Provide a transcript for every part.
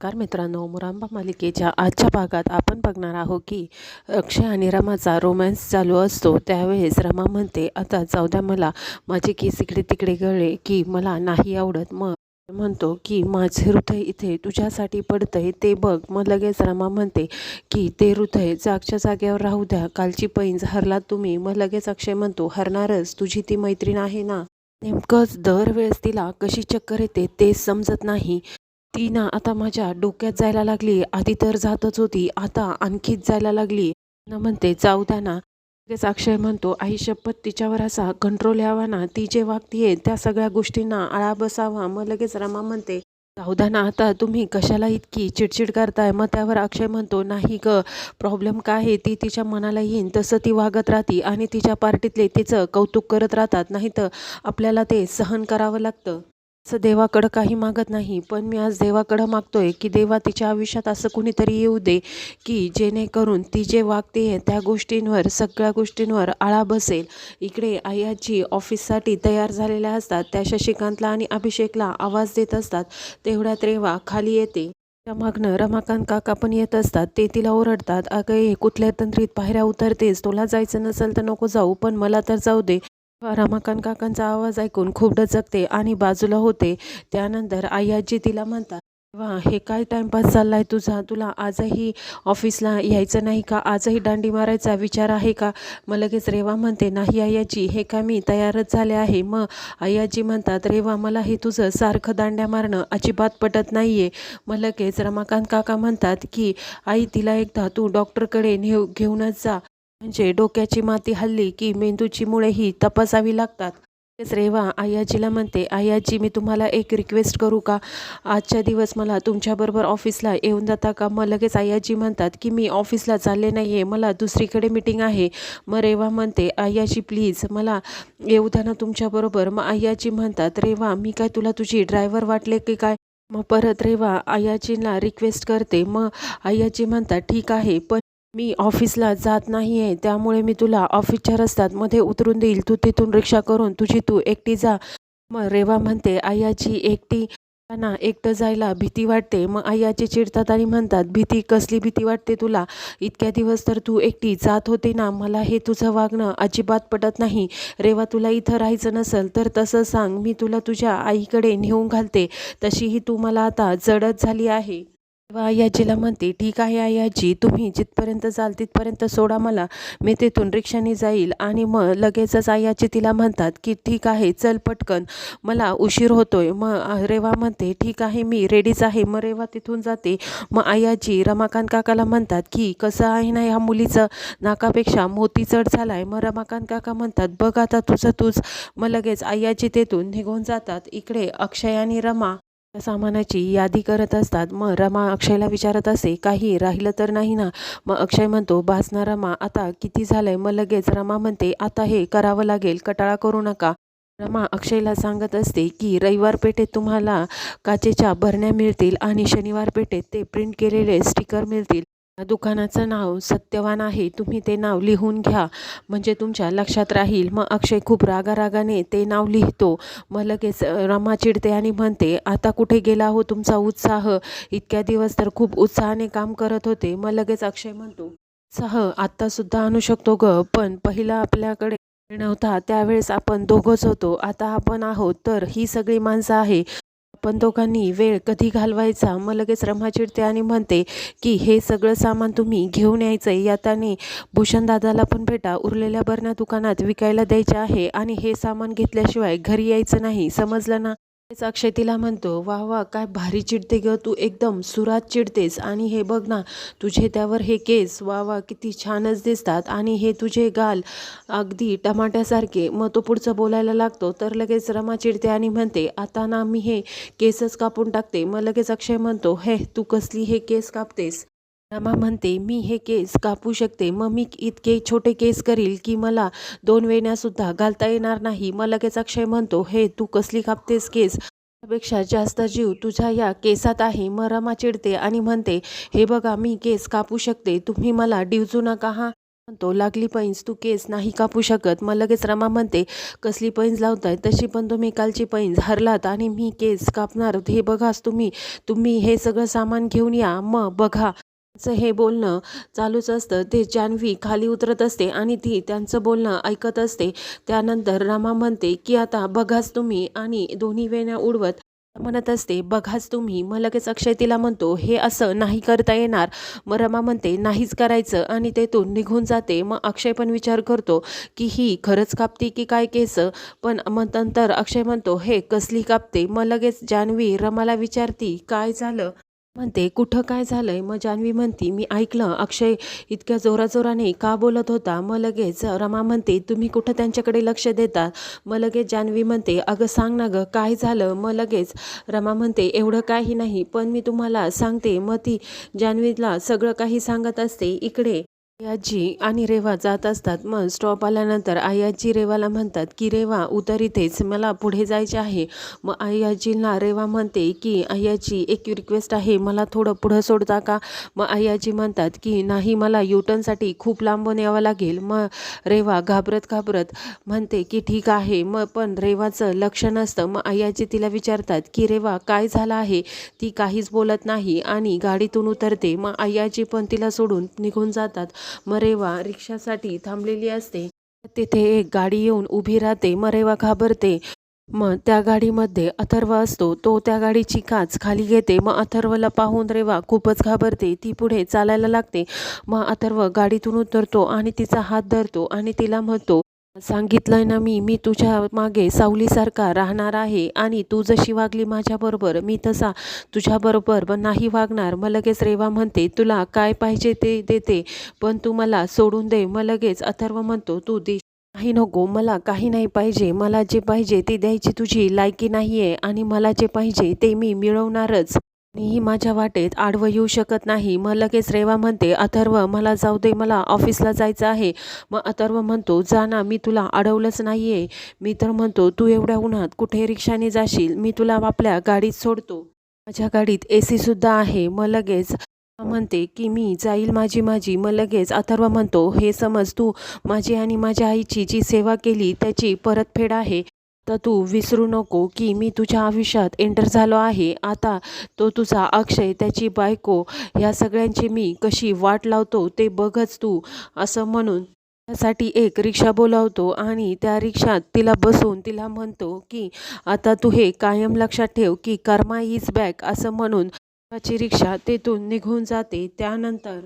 नमस्कार मित्रांनो मुरांबा मालिकेच्या आजच्या भागात आपण बघणार आहोत की अक्षय आणि रमाचा रोमॅन्स चालू असतो. त्यावेळेस रमा म्हणते आता जाऊ द्या मला माझे केस इकडे तिकडे गळले की मला नाही आवडत. मग म्हणतो की माझे हृदय इथे तुझ्यासाठी पडतंय ते बघ. मग लगेच रमा म्हणते की ते हृदय जागच्या जागेवर राहू द्या कालची पैंज हरलात तुम्ही. मग लगेच अक्षय म्हणतो हरणारच तुझी ती मैत्रीण आहे ना? नेमकंच दरवेळेस तिला कशी चक्कर येते ते समजत नाही. ती ना आता माझ्या डोक्यात जायला लागली. आधी तर जातच होती आता आणखीच जायला लागली. ना म्हणते जाऊ द्या ना. लगेच अक्षय म्हणतो आई शपथ तिच्यावर असा कंट्रोल यावा ना. ती जे वागतीये त्या सगळ्या गोष्टींना आळा बसावा. मग लगेच रमा म्हणते जाऊ द्या ना आता तुम्ही कशाला इतकी चिडचिड करताय? मग त्यावर अक्षय म्हणतो नाही ग प्रॉब्लेम काय आहे? ती तिच्या मनाला येईन. तसं ती वागत राहते आणि तिच्या पार्टीतले तिचं कौतुक करत राहतात. नाही तर आपल्याला ते सहन करावं लागतं. देवाकडं काही मागत नाही. पण मी आज देवाकडं मागतोय की देवा तिच्या आयुष्यात असं कुणीतरी येऊ दे की जेणेकरून ती जे वागते त्या गोष्टींवर सगळ्या गोष्टींवर आळा बसेल. इकडे आई आजी ऑफिससाठी तयार झालेल्या असतात. त्या शशिकांतला आणि अभिषेकला आवाज देत असतात. तेवढ्यात रेवा खाली येते. त्या रमाकांत काका पण येत असतात. ते तिला ओरडतात. अगं हे कुठल्या तंत्रीत पायऱ्या उतरतेस? तुला जायचं नसेल तर नको जाऊ पण मला तर जाऊ दे. रमाकांत काकांचा आवाज ऐकून खूप डचकते आणि बाजूला होते. त्यानंतर आई आजी तिला म्हणतात वा हे काय टाइमपास चाललाय तुझा? तुला आजही ऑफिसला यायचं नाही का? आजही दांडी मारायचा विचार आहे का? मग लगेच रेवा म्हणते नाही आयाजी हे का मी तयारच झाले आहे. मग आयाजी म्हणतात रेवा मला हे तुझं सारखं दांड्या मारणं अजिबात पटत नाही आहे मग लगेच रमाकांत काका म्हणतात की आई तिला एकदा तू डॉक्टरकडे नेऊ घेऊनच जा. म्हणजे डोक्याची माती हल्ली की मेंदूची मुळेही तपासावी लागतात. तेच रेवा आयाजीला म्हणते आयाजी मी तुम्हाला एक रिक्वेस्ट करू का? आजच्या दिवस मला तुमच्याबरोबर ऑफिसला येऊन जाता का? मग लगेच आयाजी म्हणतात की मी ऑफिसला चालले नाही आहे मला दुसरीकडे मीटिंग आहे. मग रेवा म्हणते आयाजी प्लीज मला येऊ द्या ना तुमच्याबरोबर मग आयाजी म्हणतात रेवा मी काय तुला तुझी ड्रायव्हर वाटले की काय? मग परत रेवा आयाजींना रिक्वेस्ट करते. मग आयाजी म्हणतात ठीक आहे पण मी ऑफिसला जात नाही आहे त्यामुळे मी तुला ऑफिसच्या रस्त्यात मध्ये उतरून देईल. तू तिथून रिक्षा करून तुझी तू एकटी जा. मग रेवा म्हणते आयाची एकटी ना एकटं जायला भीती वाटते. मग आयाचे चिडतात आणि म्हणतात भीती कसली भीती वाटते तुला? इतक्या दिवस तर तू एकटी जात होते ना मला हे तुझं वागणं अजिबात पटत नाही. रेवा तुला इथं राहायचं नसेल तर तसं सांग. मी तुला तुझ्या आईकडे नेऊन घालते. तशीही तू मला आता जडत झाली आहे. तेव्हा आई म्हणते ठीक आहे आई आजी तुम्ही जिथपर्यंत जाल तिथपर्यंत सोडा मला. मी तिथून रिक्षाने जाईल. आणि मग लगेचच आई तिला म्हणतात की ठीक आहे चल पटकन. मला उशीर होतोय. मग रेवा म्हणते ठीक आहे मी रेडीच आहे. मग रेवा तिथून जाते. मग आई रमाकांत काकाला म्हणतात की कसं आहे ना ह्या मुलीचं नाकापेक्षा मोती चढ झालाय. मग रमाकांत काका म्हणतात बघ आता तुझं तूच. मग लगेच आई तेथून निघून जातात. इकडे अक्षय आणि रमा सामानाची यादी करत असतात. मग रमा अक्षयला विचारत असे काही राहिलं तर नाही ना? मग अक्षय म्हणतो भासना रमा आता किती झालंय? मग लगेच रमा म्हणते आता हे करावं लागेल कटाळा करू नका. रमा अक्षयला सांगत असते की रविवार पेठेत तुम्हाला काचेच्या भरण्या मिळतील आणि शनिवार पेठेत ते प्रिंट केलेले स्टिकर मिळतील. दुकानाचं नाव सत्यवान आहे. तुम्ही ते नाव लिहून घ्या. म्हणजे तुमच्या लक्षात राहील. मग अक्षय खूप रागारागाने ते नाव लिहितो. मग लगेच रमा चिडते आणि म्हणते आता कुठे गेला हो तुमचा उत्साह? इतक्या दिवस तर खूप उत्साहाने काम करत होते. मग लगेच अक्षय म्हणतो उत्साह आत्तासुद्धा आणू शकतो ग पण पहिला आपल्याकडे नव्हता. त्यावेळेस आपण दोघंच होतो. आता आपण आहोत. तर ही सगळी माणसं आहे. आपण दोघांनी वेळ कधी घालवायचा? मग लगेच रमा चिडते आणि म्हणते की हे सगळं सामान तुम्ही घेऊन यायचं आहे याताने भूषण दादाला पण भेटा. उरलेल्या बरण्या दुकानात विकायला द्यायच्या आहे आणि हे सामान घेतल्याशिवाय घरी यायचं नाही. समजलं ना? अक्षय तिला म्हणतो वा वा काय भारी चिडते ग तू एकदम सुरात चिडतेस. आणि हे बघ ना तुझे त्यावर हे केस वा वा किती छानच दिसतात. आणि हे तुझे गाल अगदी टमाट्यासारखे. मग तो पुढचं बोलायला लागतो तर लगेच रमा चिडते आणि म्हणते आता ना मी हे केसच कापून टाकते. मग लगेच अक्षय म्हणतो हे तू कसली हे केस कापतेस? रमा म्हणते मी हे केस कापू शकते. मग मी इतके छोटे केस करील की मला दोन वेण्यासुद्धा घालता येणार नाही. मग लगेच अक्षय म्हणतो हे तू कसली कापतेस केस? पेक्षा जास्त जीव तुझ्या या केसात आहे. मग रमा चिडते आणि म्हणते हे बघा मी केस कापू शकते. तुम्ही मला डिवचू नका हा. म्हणतो लागली पैंज तू केस नाही कापू शकत. मग लगेच रमा म्हणते कसली पैंज लावताय? तशी पण तुम्ही कालची पैंज हरलात आणि मी केस कापणार. हे बघाच तुम्ही. तुम्ही हे सगळं सामान घेऊन या. मग बघा. हे बोलणं चालूच असतं. ते जान्हवी खाली उतरत असते आणि ती त्यांचं बोलणं ऐकत असते. त्यानंतर रमा म्हणते की आता बघाच तुम्ही आणि दोन्ही वेण्या उडवत म्हणत असते. बघाच तुम्ही. मग लगेच अक्षय तिला म्हणतो हे असं नाही करता येणार. मग रमा म्हणते नाहीच करायचं. आणि तेथून निघून जाते. मग अक्षय पण विचार करतो की ही खरंच कापते की काय केस? पण मग नंतर अक्षय म्हणतो हे कसली कापते? मग लगेच जान्हवी रमाला विचारती काय झालं? म्हणते कुठं काय झालंय? मग जान्हवी म्हणती मी ऐकलं अक्षय इतक्या जोराजोराने का बोलत होता? मग लगेच रमा म्हणते तुम्ही कुठं त्यांच्याकडे लक्ष देता? मग लगेच जान्हवी म्हणते अगं सांग ना गं काय झालं? मग लगेच रमा म्हणते एवढं काही नाही पण मी तुम्हाला सांगते. मग ती जान्हवीला सगळं काही सांगत असते इकडे आजी आणि रेवा जात असतात. मग स्टॉप आल्यानंतर आयाजी रेवाला म्हणतात की रेवा उतर इथेच. मला पुढे जायचे आहे. मग आयाजीला रेवा म्हणते की आयाजी एक रिक्वेस्ट आहे. मला थोडं पुढं सोडता का? मग आयाजी म्हणतात की नाही मला युटर्नसाठी खूप लांबून यावं लागेल. मग रेवा घाबरत घाबरत म्हणते की ठीक आहे. मग पण रेवाचं लक्ष नसतं. मग आयाजी तिला विचारतात की रेवा काय झालं आहे? ती काहीच बोलत नाही आणि गाडीतून उतरते. मग आयाजी पण तिला सोडून निघून जातात. मरेवा रिक्षासाठी थांबलेली असते. तिथे एक गाडी येऊन उभी राहते मरेवा घाबरते. मग त्या गाडीमध्ये अथर्व असतो. तो त्या गाडीची काच खाली घेते. मग अथर्वला पाहून रेवा खूपच घाबरते. ती पुढे चालायला लागते. मग अथर्व गाडीतून उतरतो आणि तिचा हात धरतो आणि तिला म्हणतो सांगितलंय ना मी मी तुझ्या मागे सावलीसारखा राहणार आहे आणि तू जशी वागली माझ्याबरोबर मी तसा तुझ्याबरोबर नाही वागणार. मग लगेच रेवा म्हणते तुला काय पाहिजे ते देते पण तू मला सोडून दे. मग लगेच अथर्व म्हणतो तू दे काही नको मला काही नाही पाहिजे. मला जे पाहिजे ते द्यायची तुझी लायकी नाही आहे आणि मला जे पाहिजे ते मी मिळवणारच. ही माझ्या वाटेत आडवं येऊ शकत नाही. मग लगेच रेवा म्हणते अथर्व मला जाऊ दे मला ऑफिसला जायचं आहे. मग अथर्व म्हणतो जा ना मी तुला अडवलंच नाही आहे मी तर म्हणतो तू एवढ्या उन्हात कुठे रिक्षाने जाशील? मी तुला आपल्या गाडीत सोडतो. माझ्या गाडीत ए सीसुद्धा आहे. मग लगेच म्हणते की मी जाईल माझी माझी. मग लगेच अथर्व म्हणतो हे समज तू माझी आणि माझ्या आईची जी सेवा केली त्याची परतफेड आहे. तर तू विसरू नको की मी तुझ्या आयुष्यात एंटर झालो आहे. आता तो तुझा अक्षय त्याची बायको ह्या सगळ्यांची मी कशी वाट लावतो ते बघच तू. असं म्हणून त्यासाठी एक रिक्षा बोलावतो आणि त्या रिक्षात तिला बसून तिला म्हणतो की आता तू हे कायम लक्षात ठेव की कर्मा इज बॅक असं म्हणून त्याची रिक्षा तेथून निघून जाते. त्यानंतर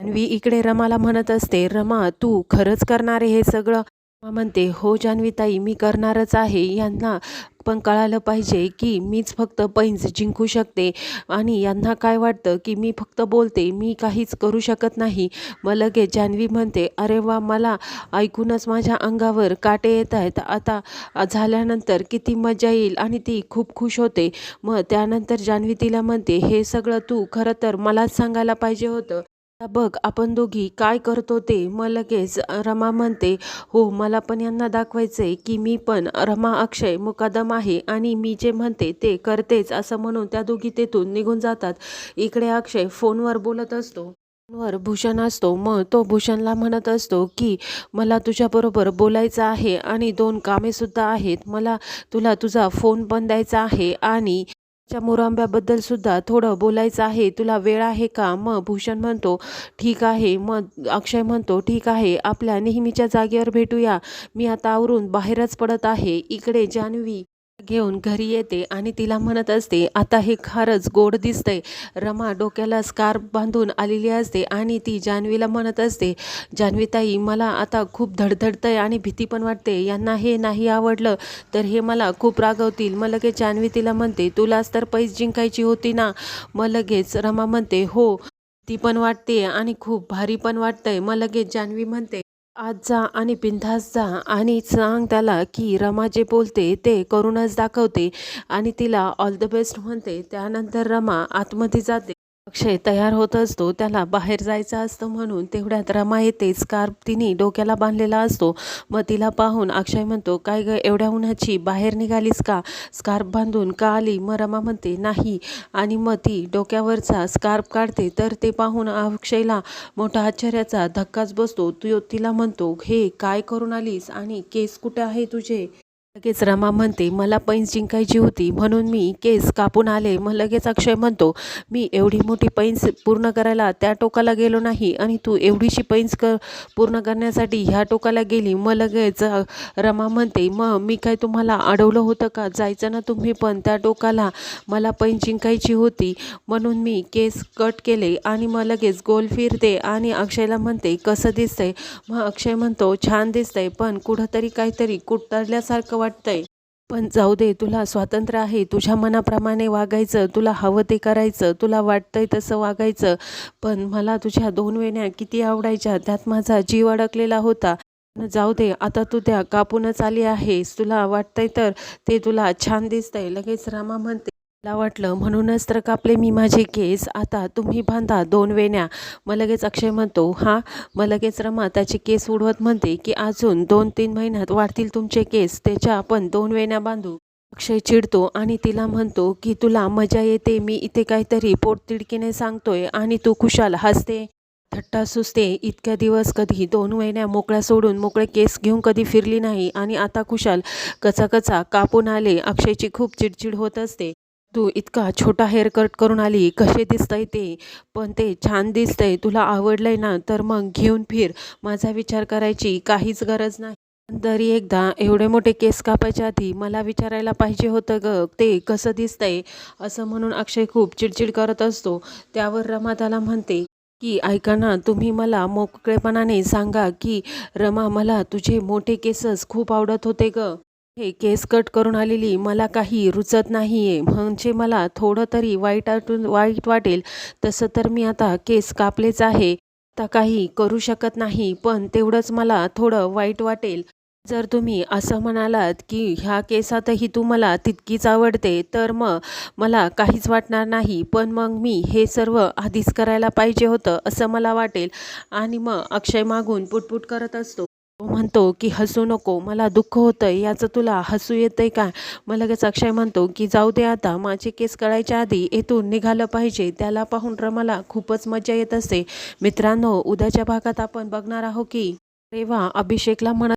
अन्वी इकडे रमाला म्हणत असते रमा तू खरंच करणार आहे हे सगळं? म्हणते हो जान्हवीताई मी करणारच आहे. यांना पण कळालं पाहिजे की मीच फक्त पैंज जिंकू शकते आणि यांना काय वाटतं की मी फक्त बोलते मी काहीच करू शकत नाही. मग लगेच जान्हवी म्हणते अरे वा मला ऐकूनच माझ्या अंगावर काटे येत आहेत. आता झाल्यानंतर किती मजा येईल आणि ती खूप खुश होते. मग त्यानंतर जान्हवी तिला म्हणते हे सगळं तू खरं तर मलाच सांगायला पाहिजे होतं. आता बघ आपण दोघी काय करतो ते मग लगेच रमा म्हणते हो मला पण यांना दाखवायचंय की मी पण रमा अक्षय मुकादम आहे आणि मी जे म्हणते ते करतेच असं म्हणून त्या दोघी तेथून निघून जातात. इकडे अक्षय फोनवर बोलत असतो. फोनवर भूषण असतो. मग तो भूषणला म्हणत असतो की मला तुझ्याबरोबर बोलायचं आहे आणि दोन कामेसुद्धा आहेत. मला तुला तुझा फोन पण द्यायचा आहे आणि च्या मुरांब्याबद्दल सुद्धा थोडं बोलायचं आहे. तुला वेळ आहे का? मग भूषण म्हणतो ठीक आहे. मग अक्षय म्हणतो ठीक आहे. आपल्या नेहमीच्या जागेवर भेटूया. मी आता आवरून बाहेरच पडत आहे. इकडे जान्हवी घेऊन घरी येते आणि तिला म्हणत असते आता हे खारच गोड दिसतंय. रमा डोक्याला स्कार्फ बांधून आलेली असते आणि ती जान्हवीला म्हणत असते जान्हवीताई मला आता खूप धडधडतंय आणि भीती पण वाटते. यांना हे नाही आवडलं तर हे मला खूप रागवतील. मग लगेच जान्हवी तिला म्हणते तुलाच तर पैस जिंकायची होती ना. मग लगेच रमा म्हणते हो ती पण वाटते आणि खूप भारी पण वाटतंय. मग लगेच जान्हवी म्हणते आज जा आणि बिंधास जा आणि सांग त्याला की रमा जे बोलते ते करूनच दाखवते आणि तिला ऑल द बेस्ट म्हणते. त्यानंतर रमा आतमध्ये जाते. अक्षय तयार होत असतो त्याला बाहेर जायचं असतं म्हणून तेवढ्यात रमा येते स्कार्फ तिने डोक्याला बांधलेला असतो. मग तिला पाहून अक्षय म्हणतो काय ग एवढ्या उन्हाची बाहेर निघालीस का? स्कार्फ बांधून का आली? मग रमा म्हणते नाही. आणि मग ती डोक्यावरचा स्कार्फ काढते तर ते पाहून अक्षयला मोठा आश्चर्याचा धक्काच बसतो. तू तिला म्हणतो हे काय करून आलीस? आणि केस कुठे आहे तुझे? लगेच रमा म्हणते मला पैंस जिंकायची होती म्हणून मी केस कापून आले. मग लगेच अक्षय म्हणतो मी एवढी मोठी पैंस पूर्ण करायला त्या टोकाला गेलो नाही आणि तू एवढीशी पैंस क पूर्ण करण्यासाठी ह्या टोकाला गेली. मग लगेच रमा म्हणते मग मी काय तुम्हाला अडवलं होतं का? जायचं ना तुम्ही पण त्या टोकाला. मला पैंस जिंकायची होती म्हणून मी केस कट केले आणि मग लगेच गोल फिरते आणि अक्षयला म्हणते कसं दिसतंय? मग अक्षय म्हणतो छान दिसतंय पण कुठंतरी काहीतरी कुठतरल्यासारखं वाटतंय. पण जाऊ दे तुला स्वातंत्र्य आहे तुझ्या मनाप्रमाणे वागायचं तुला हवं ते करायचं तुला वाटतंय तसं वागायचं. पण मला तुझ्या दोन वेण्या किती आवडायच्या त्यात माझा जीव अडकलेला होता. जाऊ दे आता तू त्या कापूनच आली आहेस तुला वाटतंय तर ते तुला छान दिसतंय. लगेच रामा म्हणते मला वाटलं म्हणूनच तर कापले मी माझे केस. आता तुम्ही बांधा दोन वेण्या. मग लगेच अक्षय म्हणतो हा मग लगेच रमा त्याचे केस उडवत म्हणते की अजून दोन तीन महिन्यात वाढतील तुमचे केस. त्याच्या आपण दोन वेण्या बांधू. अक्षय चिडतो आणि तिला म्हणतो की तुला मजा येते. मी इथे काहीतरी पोटतिडकीने सांगतोय आणि तू खुशाल हसते. थट्टा सुचते इतक्या दिवस कधी दोन महिन्या मोकळ्या सोडून मोकळे केस घेऊन कधी फिरली नाही आणि आता खुशाल कचा कचा कापून आले. अक्षयची खूप चिडचिड होत असते. तू इतका छोटा हेअर कट करून आली कसे दिसतंय ते? पण ते छान दिसतंय तुला आवडलंय ना तर मग घेऊन फिर. माझा विचार करायची काहीच गरज नाही. तरी एकदा एवढे मोठे केस कापायच्या आधी मला विचारायला पाहिजे होतं ग ते कसं दिसतंय? असं म्हणून अक्षय खूप चिडचिड करत असतो. त्यावर रमा त्याला म्हणते की ऐका ना तुम्ही मला मोकळेपणाने सांगा की रमा मला तुझे मोठे केसच खूप आवडत होते ग. हे केस कट करून आलेली मला काही रुचत नाही आहे म्हणजे मला थोडं तरी वाईट वाटून वाईट वाटेल. तसं तर मी आता केस कापलेच आहे. आता काही करू शकत नाही पण तेवढंच मला थोडं वाईट वाटेल. जर तुम्ही असं म्हणालात की ह्या केसातही तुम्हाला तितकीच आवडते तर मग मला काहीच वाटणार नाही. पण मग मी हे सर्व आधीच करायला पाहिजे होतं असं मला वाटेल. आणि मग अक्षय मागून पुटपुट करत असतो. तो म्हणतो की हसू नको मला दुःख होतं याचं तुला हसू येतंय का? मग लगेच अक्षय म्हणतो की जाऊ दे आता माझे केस कळायच्या आधी येथून निघालं पाहिजे त्याला पाहून रमाला खूपच मजा येत असते मित्रांनो उद्याच्या भागात आपण बघणार आहोत की रेवा अभिषेकला म्हणत